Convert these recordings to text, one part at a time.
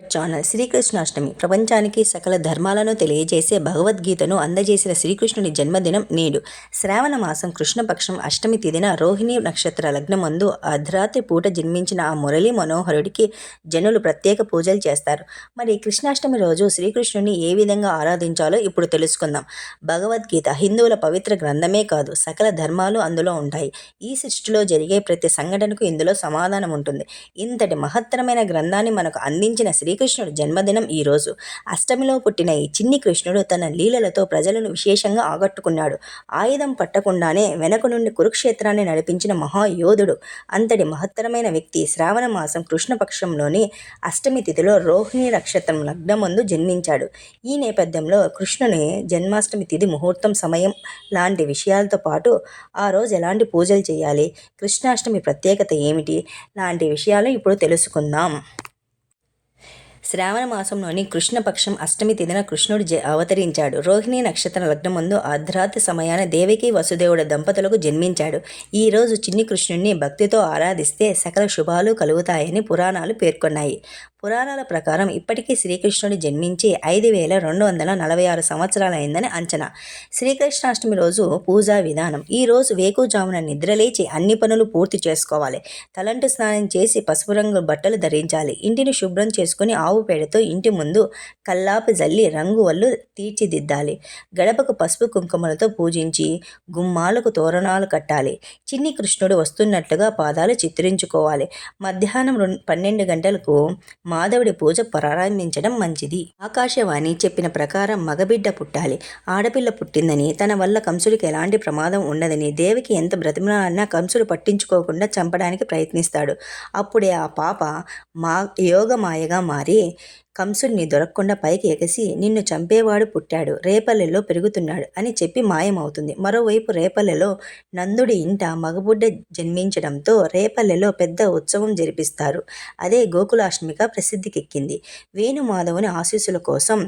Channel Sri Krishnashtami. ప్రపంచానికి సకల ధర్మాలను తెలియజేసే భగవద్గీతను అందజేసిన శ్రీకృష్ణుని జన్మదినం నేడు. శ్రావణ మాసం కృష్ణపక్షం అష్టమి తిదిన రోహిణి నక్షత్ర లగ్నమందు అర్ధరాత్రి పూట జన్మించిన ఆ మురళీ మనోహరుడికి జనులు ప్రత్యేక పూజలు చేస్తారు. మరి కృష్ణాష్టమి రోజు శ్రీకృష్ణుని ఏ విధంగా ఆరాధించాలో ఇప్పుడు తెలుసుకుందాం. భగవద్గీత హిందువుల పవిత్ర గ్రంథమే కాదు సకల ధర్మాలు అందులో ఉంటాయి. ఈ సృష్టిలో జరిగే ప్రతి సంఘటనకు ఇందులో సమాధానం ఉంటుంది. ఇంతటి మహత్తరమైన గ్రంథాన్ని మనకు అందించిన శ్రీకృష్ణుడు జన్మదినం ఈరోజు అష్టమిలో పుట్టిన ఈ చిన్ని కృష్ణుడు తన లీలలతో ప్రజలను విశేషంగా ఆగట్టుకున్నాడు ఆయుధం పట్టకుండానే వెనక నుండి కురుక్షేత్రాన్ని నడిపించిన మహాయోధుడు. అంతటి మహత్తరమైన వ్యక్తి శ్రావణ మాసం కృష్ణపక్షంలోని అష్టమి తిథిలో రోహిణి నక్షత్రం లగ్నమందు జన్మించాడు. ఈ నేపథ్యంలో కృష్ణుని జన్మాష్టమి తిథి ముహూర్తం సమయం లాంటి విషయాలతో పాటు ఆ రోజు ఎలాంటి పూజలు చేయాలి? కృష్ణాష్టమి ప్రత్యేకత ఏమిటి? లాంటి విషయాలు ఇప్పుడు తెలుసుకుందాం. శ్రావణ మాసంలోని కృష్ణపక్షం అష్టమి తిథిన కృష్ణుడు జ అవతరించాడు. రోహిణి నక్షత్ర లగ్నమందు అర్ధరాత్రి సమయాన దేవికి వసుదేవుడు దంపతులకు జన్మించాడు. ఈ రోజు చిన్ని కృష్ణుడిని భక్తితో ఆరాధిస్తే సకల శుభాలు కలుగుతాయని పురాణాలు పేర్కొన్నాయి. పురాణాల ప్రకారం ఇప్పటికీ శ్రీకృష్ణుడు జన్మించి ఐదు వేల రెండు వందల నలభై ఆరు సంవత్సరాలైందని అంచనా. శ్రీకృష్ణాష్టమి రోజు పూజా విధానం. ఈ రోజు వేకుజామున నిద్రలేచి అన్ని పనులు పూర్తి చేసుకోవాలి. తలంటు స్నానం చేసి పసుపు రంగు బట్టలు ధరించాలి. ఇంటిని శుభ్రం చేసుకుని ఆవు పేడతో ఇంటి ముందు కల్లాపు జల్లి రంగు వల్లు తీర్చిదిద్దాలి. గడపకు పసుపు కుంకుమలతో పూజించి గుమ్మాలకు తోరణాలు కట్టాలి. చిన్ని కృష్ణుడు వస్తున్నట్లుగా పాదాలు చిత్రించుకోవాలి. మధ్యాహ్నం రెండు పన్నెండు గంటలకు మాధవుడి పూజ ప్రారంభించడం మంచిది. ఆకాశవాణి చెప్పిన ప్రకారం మగబిడ్డ పుట్టాలి. ఆడపిల్ల పుట్టిందని తన వల్ల కంసుడికి ఎలాంటి ప్రమాదం ఉండదని దేవికి ఎంత బ్రతిమలాడినా కంసుడు పట్టించుకోకుండా చంపడానికి ప్రయత్నిస్తాడు. అప్పుడే ఆ పాప మా యోగమాయగా మారి కంసుడిని దొరకకుండా పైకి ఎగసి నిన్ను చంపేవాడు పుట్టాడు రేపల్లెలో పెరుగుతున్నాడు అని చెప్పి మాయమవుతుంది. మరోవైపు రేపల్లెలో నందుడి ఇంట మగబుడ్డ జన్మించడంతో రేపల్లెలో పెద్ద ఉత్సవం జరిపిస్తారు. అదే గోకులాష్టమిగా ప్రసిద్ధికెక్కింది. వేణుమాధవుని ఆశీస్సుల కోసం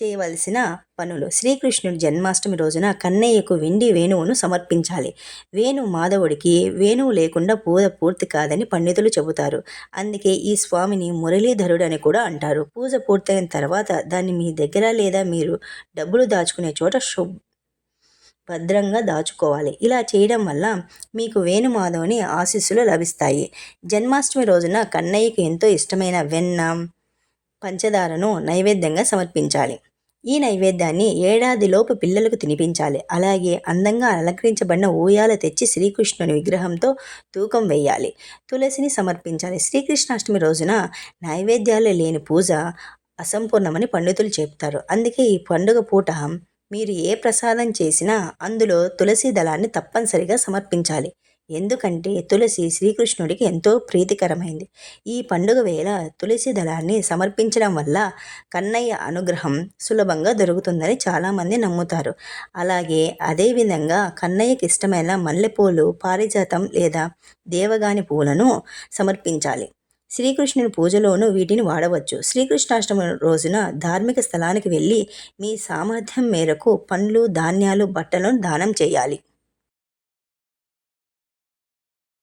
చేయవలసిన పనులు. శ్రీకృష్ణుడు జన్మాష్టమి రోజున కన్నయ్యకు వెండి వేణువును సమర్పించాలి. వేణు మాధవుడికి వేణువు లేకుండా పూజ పూర్తి కాదని పండితులు చెబుతారు. అందుకే ఈ స్వామిని మురళీధరుడు అని కూడా అంటారు. పూజ పూర్తయిన తర్వాత దాన్ని మీ దగ్గర లేదా మీరు డబ్బులు దాచుకునే చోట శు భద్రంగా దాచుకోవాలి. ఇలా చేయడం వల్ల మీకు వేణుమాధవుని ఆశీస్సులు లభిస్తాయి. జన్మాష్టమి రోజున కన్నయ్యకు ఎంతో ఇష్టమైన వెన్న పంచదారను నైవేద్యంగా సమర్పించాలి. ఈ నైవేద్యాన్ని ఏడాదిలోపు పిల్లలకు తినిపించాలి. అలాగే అందంగా అలంకరించబడిన ఊయాల తెచ్చి శ్రీకృష్ణుని విగ్రహంతో తూకం వేయాలి. తులసిని సమర్పించాలి. శ్రీకృష్ణాష్టమి రోజున నైవేద్యాలు లేని పూజ అసంపూర్ణమని పండితులు చెప్తారు. అందుకే ఈ పండుగ పూట మీరు ఏ ప్రసాదం చేసినా అందులో తులసి దళాన్ని తప్పనిసరిగా సమర్పించాలి. ఎందుకంటే తులసి శ్రీకృష్ణుడికి ఎంతో ప్రీతికరమైంది. ఈ పండుగ వేళ తులసి దళాన్ని సమర్పించడం వల్ల కన్నయ్య అనుగ్రహం సులభంగా దొరుకుతుందని చాలామంది నమ్ముతారు. అలాగే అదేవిధంగా కన్నయ్యకి ఇష్టమైన మల్లెపూలు పారిజాతం లేదా దేవగాని పూలను సమర్పించాలి. శ్రీకృష్ణుని పూజలోనూ వీటిని వాడవచ్చు. శ్రీకృష్ణాష్టమి రోజున ధార్మిక స్థలానికి వెళ్ళి మీ సామర్థ్యం మేరకు పండ్లు ధాన్యాలు బట్టలను దానం చేయాలి.